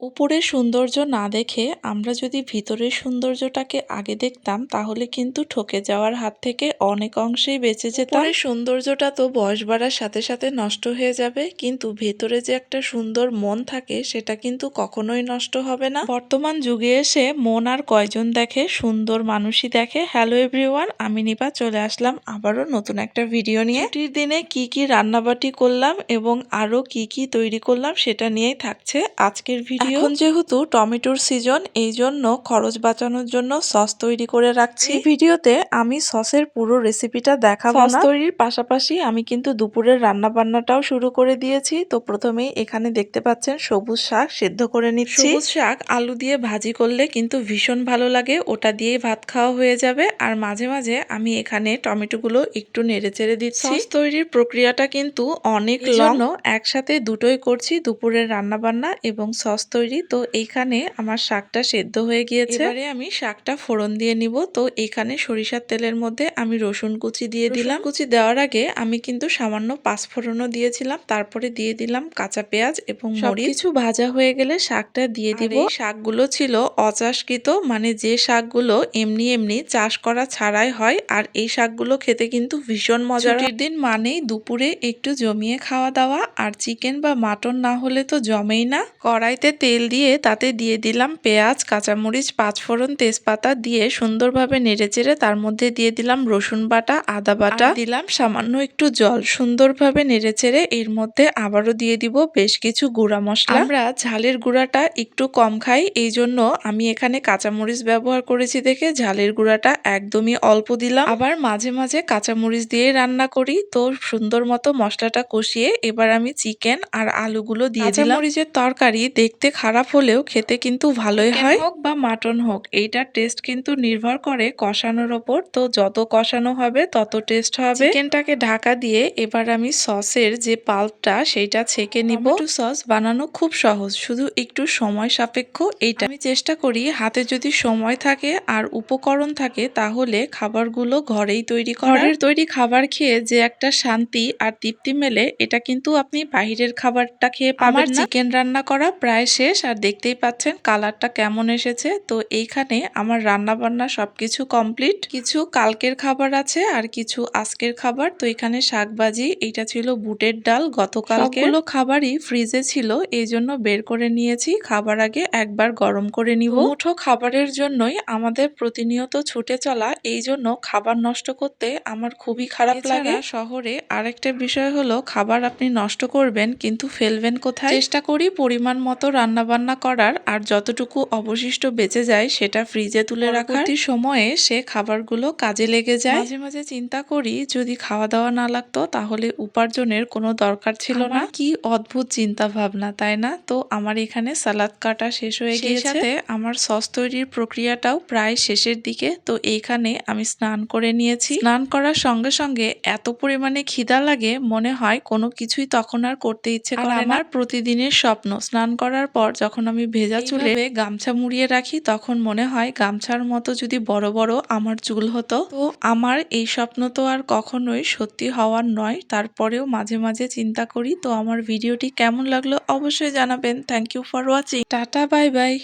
উপরের সৌন্দর্য না দেখে আমরা যদি ভিতরের সৌন্দর্যটাকে আগে দেখতাম তাহলে কিন্তু ঠকে যাওয়ার হাত থেকে অনেক অংশেই বেঁচে যেতাম। সৌন্দর্যটা তো বয়স বাড়ার সাথে সাথে নষ্ট হয়ে যাবে কিন্তু ভেতরে যে একটা সুন্দর মন থাকে সেটা কিন্তু কখনোই নষ্ট হবে না। বর্তমান যুগে এসে মন আর কয়জন দেখে সুন্দর মানুষই দেখে। হ্যালো এভরিওয়ান আমি নিপা চলে আসলাম আবারও নতুন একটা ভিডিও নিয়ে। ছুটির দিনে কি কি রান্নাবাটি করলাম এবং আরও কি কি তৈরি করলাম সেটা নিয়েই থাকছে আজকের ভিডিও। এখন যেহেতু টমেটোর সিজন এই জন্য খরচ বাঁচানোর জন্য সস তৈরি করে রাখছি। ভিডিওতে আমি সসের পুরো রেসিপিটা দেখাবো সস তৈরির পাশাপাশি আমি কিন্তু দুপুরের রান্না বান্নাটাও শুরু করে দিয়েছি। তো প্রথমেই এখানে দেখতে পাচ্ছেন সবুজ শাক সেদ্ধ করে নিচ্ছি। সবুজ শাক আলু দিয়ে ভাজি করলে কিন্তু ভীষণ ভালো লাগে। ওটা দিয়েই ভাত খাওয়া হয়ে যাবে। আর মাঝে মাঝে আমি এখানে টমেটোগুলো একটু নেড়ে চেড়ে দিচ্ছি। সস তৈরির প্রক্রিয়াটা কিন্তু অনেক লং একসাথে দুটোই করছি দুপুরের রান্না বান্না এবং সস তৈরি। তো এইখানে আমার শাকটা সেদ্ধ হয়ে গিয়েছে। এবারে আমি শাকটা ফোড়ন দিয়ে নিব। তো এখানে সরিষার তেলের মধ্যে আমি রসুন কুচি দিয়ে দিলাম। কুচি দেওয়ার আগে আমি কিন্তু সামান্য পাঁচফোড়নও দিয়েছিলাম। তারপরে দিয়ে দিলাম কাঁচা পেঁয়াজ এবং মরিচ। কিছু ভাজা হয়ে গেলে শাকটা দিয়ে দিব। এই শাকগুলো ছিল অচাষকৃত মানে যে শাকগুলো এমনি এমনি চাষ করা ছাড়াই হয় আর এই শাকগুলো খেতে কিন্তু ভীষণ মজার দিন মানেই দুপুরে একটু জমিয়ে খাওয়া দাওয়া আর চিকেন বা মাটন না হলে তো জমেই না। কড়াইতে তেল দিয়ে তাতে দিয়ে দিলাম পেঁয়াজ কাঁচামরিচ পাঁচফোড়ন তেজপাতা দিয়ে সুন্দরভাবে নেড়েচেড়ে তার মধ্যে দিয়ে দিলাম রসুন বাটা আদা বাটা। দিলাম সামান্য একটু জল। সুন্দরভাবে নেড়েচেড়ে এর মধ্যে আবারও দিয়ে দিব বেশ কিছু গুঁড়া মশলা। আমরা ঝালের গুঁড়াটা একটু কম খাই এই জন্য আমি এখানে কাঁচামরিচ ব্যবহার করেছি দেখে ঝালের গুঁড়াটা একদমই অল্প দিলাম। আবার মাঝে মাঝে কাঁচামরিচ দিয়ে রান্না করি তো সুন্দর মতো মশলাটা কষিয়ে এবার আমি চিকেন আর আলুগুলো দিয়ে দিলাম। মরিচের তরকারি দেখতে খারাপ হলেও খেতে কিন্তু ভালোই হয়। হোক বা মাটন হোক এইটার টেস্ট কিন্তু নির্ভর করে কষানোর ওপর। তো যত কষানো হবে তত টেস্ট হবে। চিকেনটাকে ঢাকা দিয়ে এবার আমি সসের যে পাল্পটা সেইটা ছেঁকে নিব। সস বানানো খুব সহজ শুধু একটু সময় সাপেক্ষ এইটা। আমি চেষ্টা করি হাতে যদি সময় থাকে আর উপকরণ থাকে তাহলে খাবারগুলো ঘরেই তৈরি ঘরের তৈরি খাবার খেয়ে যে একটা শান্তি আর তৃপ্তি মেলে এটা কিন্তু আপনি বাহিরের খাবারটা খেয়ে পাবেন চিকেন রান্না করা প্রায় শেষ। আর দেখতেই পাচ্ছেন কালারটা কেমন এসেছে। তো এইখানে আমার রান্না বান্না সবকিছু কমপ্লিট। কিছু কালকের খাবার আছে আর কিছু আজকের খাবার। তো এখানে শাকবাজি এটা ছিল বুটের ডাল গতকালকে। সবগুলো খাবারই ফ্রিজে ছিল এই জন্য বের করে নিয়েছি। খাবার আগে একবার গরম করে নিব। মুঠো খাবারের জন্যই আমাদের প্রতিনিয়ত ছুটে চলা এই জন্য খাবার নষ্ট করতে আমার খুবই খারাপ লাগে। শহরে আরেকটা বিষয় হলো খাবার আপনি নষ্ট করবেন কিন্তু ফেলবেন কোথায়? চেষ্টা করি পরিমাণ মতো রান্না বান্না করার আর যতটুকু অবশিষ্ট বেঁচে যায় সেটা ফ্রিজে তুলে রাখার সময়ে সে খাবারগুলো কাজে লেগে যায়। মাঝে মাঝে চিন্তা করি যদি খাওয়া দাওয়া না লাগতো তাহলে উপার্জনের কোনো দরকার ছিল না। কি অদ্ভুত চিন্তা ভাবনা তাই না? তো আমার এখানে সালাদ কাটা শেষ হয়ে গিয়েছে। আমার সস তৈরির প্রক্রিয়াটাও প্রায় শেষের দিকে। তো এইখানে আমি স্নান করে নিয়েছি। স্নান করার সঙ্গে সঙ্গে এত পরিমাণে খিদা লাগে মনে হয় কোনো কিছুই তখন আর করতে ইচ্ছে করে আমার প্রতিদিনের স্বপ্ন স্নান করার পর যখন আমি ভেজা চুলে গামছা মুড়িয়ে রাখি তখন মনে হয় গামছার মতো যদি বড় বড় আমার চুল হতো। তো আমার এই স্বপ্ন তো আর কখনোই সত্যি হওয়ার নয়। তারপরেও মাঝে মাঝে চিন্তা করি। তো আমার ভিডিওটি কেমন লাগল অবশ্যই জানাবেন। Thank you for watching tata bye bye